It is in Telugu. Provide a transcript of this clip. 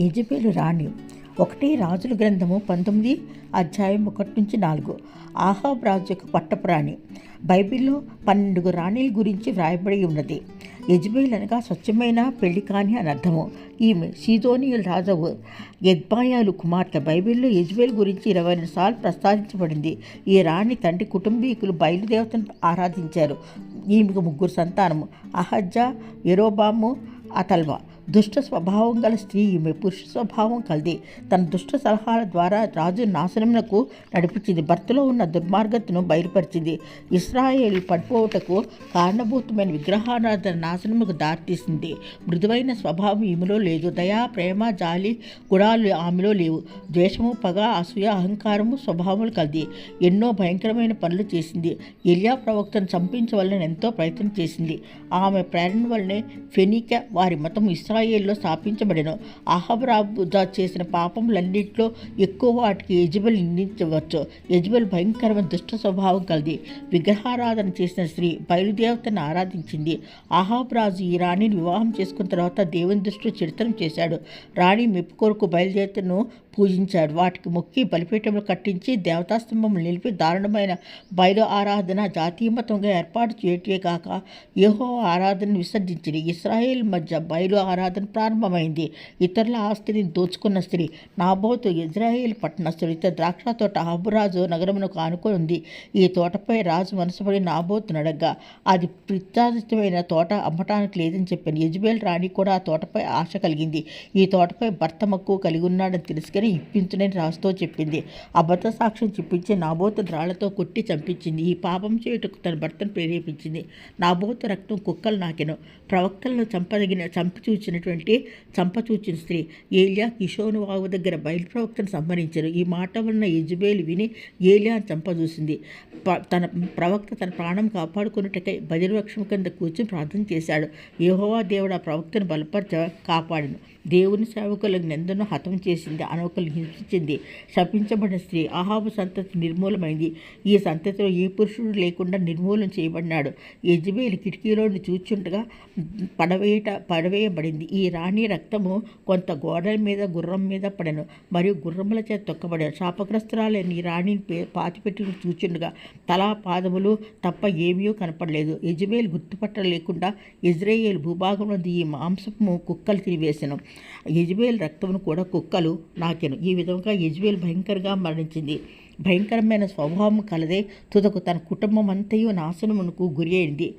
యజబేలు రాణి. ఒకటి రాజుల గ్రంథము పంతొమ్మిది అధ్యాయం ఒకటి నుంచి నాలుగు. ఆహాబ్ రాజు యొక్క పట్టపురాణి. బైబిల్లో పన్నెండుగు రాణిల గురించి వ్రాయబడి ఉన్నది. యజ్బేల్ అనగా స్వచ్ఛమైన పెళ్ళి కాని అని అర్థము. ఈమె సీదోనియల్ రాజవు. యద్బాయాలు కుమార్తె. బైబిల్లో యజ్బేల్ గురించి ఇరవై రెండు సార్లు ప్రస్తావించబడింది. ఈ రాణి తండ్రి కుటుంబీకులు బయలుదేవతను ఆరాధించారు. ఈమెకు ముగ్గురు సంతానము. అహజ్జా ఎరోబాము అతల్వా. దుష్ట స్వభావం గల స్త్రీ ఈమె పురుష స్వభావం కలది. తన దుష్ట సలహాల ద్వారా రాజు నాశనమునకు నడిపించింది. భర్తలో ఉన్న దుర్మార్గతను బయలుపరిచింది. ఇస్రాయేల్ పడిపోవుటకు కారణభూతమైన విగ్రహారాధన నాశనముకు దారితీసింది. మృదువైన స్వభావం ఈమెలో లేదు. దయా ప్రేమ జాలి గుణాలు ఆమెలో లేవు. ద్వేషము పగ అసూయ అహంకారము స్వభావములు కలది. ఎన్నో భయంకరమైన పనులు చేసింది. ఎలియా ప్రవక్తను చంపించవలన ఎంతో ప్రయత్నం చేసింది. ఆమె ప్రేరణ వల్లనే ఫెనిక వారి మతం ఇస్రాయేల్లో స్థాపించబడిన అహబరాబు చేసిన పాపములన్నింటిలో ఎక్కువ వాటికి యజ్బల్ నిందించవచ్చు యజ్బల్ భయంకరమైన దుష్ట స్వభావం కలిది విగ్రహారాధన చేసిన స్త్రీ బయలుదేవతను ఆరాధించింది. అహాబ్రాజు ఈ రాణిని వివాహం చేసుకున్న తర్వాత దేవుని దృష్టిలో చిరితనం చేశాడు. రాణి మెప్పు కొరకు బయలుదేవతను పూజించాడు. వాటికి మొక్కి బలిపీఠములు కట్టించి దేవతాస్తంభములు నిలిపి దారుణమైన బయలు ఆరాధన జాతీయమతంగా ఏర్పాటు చేయటే కాక ఏహో ఆరాధన విసర్జించింది. ఇస్రాయేల్ మధ్య బయలు ఆరాధన ప్రారంభమైంది. ఇతరుల ఆస్తిని దోచుకున్న స్త్రీ నాబోతు ఇజ్రాయేల్ పట్టణస్థుడు ఇతర ద్రాక్ష తోట అహబురాజు నగరమునకు ఆనుకొని ఉంది. ఈ తోటపై రాజు మనసుపడి నాబోతు నడగ్గా అది ప్రత్యాదితమైన తోట అమ్మటానికి లేదని చెప్పాను. యజ్బేల్ రాణి కూడా ఆ తోటపై ఆశ కలిగింది. ఈ తోటపై భర్త మక్కువ కలిగి ఉన్నాడని తెలుసుకుని ఇప్పించునని రాజుతో చెప్పింది. అబద్ధ సాక్ష్యం చెప్పించి నాబోతు రాళ్ళతో కొట్టి చంపించింది. ఈ పాపం చేయుటకు తన భర్తను ప్రేరేపించింది. నాబోతు రక్తం కుక్కలు నాకెను. ప్రవక్తలను చంపదగిన చంపి చూచినటువంటి చంపచూచిన స్త్రీ ఏలియా కిషోను వాగు దగ్గర బయలు ప్రవక్తను సంహరించారు. ఈ మాట వలన యజుబేలు విని ఏలియా చంపచూసింది ప- తన ప్రవక్త తన ప్రాణం కాపాడుకున్నట్టుకై బదిరవృక్షం కింద కూర్చుని ప్రార్థన చేశాడు. యహోవా దేవుడు ఆ ప్రవక్తను బలపరచ కాపాడను. దేవుని సేవకులకు నిందను హతం చేసింది. అనొకరు హింసించింది శపించబడిన స్త్రీ ఆహాబు సంతతి నిర్మూలమైంది. ఈ సంతతిలో ఏ పురుషుడు లేకుండా నిర్మూలన చేయబడినాడు. యజ్బేలు కిటికీలోని చూచుండగా పడవేయట పడవేయబడింది. ఈ రాణి రక్తము కొంత గోడల మీద గుర్రం మీద పడను. మరియు గుర్రముల చేత తొక్కబడాను. శాపగ్రస్తురాలైన ఈ రాణిని పే చూచుండగా తలా పాదములు తప్ప ఏమీ కనపడలేదు. యజ్బేల్ గుర్తుపట్టలేకుండా ఇజ్రాయేల్ భూభాగంలో ఈ మాంసము కుక్కలు తినివేశాను యజమేల్ రక్తమును కూడా కుక్కలు నాకెను. ఈ విధంగా యజ్బేల్ భయంకరంగా మరణించింది. భయంకరమైన స్వభావం కలదే తుదకు తన కుటుంబం అంతయు నాశనమునకు గురి అయింది.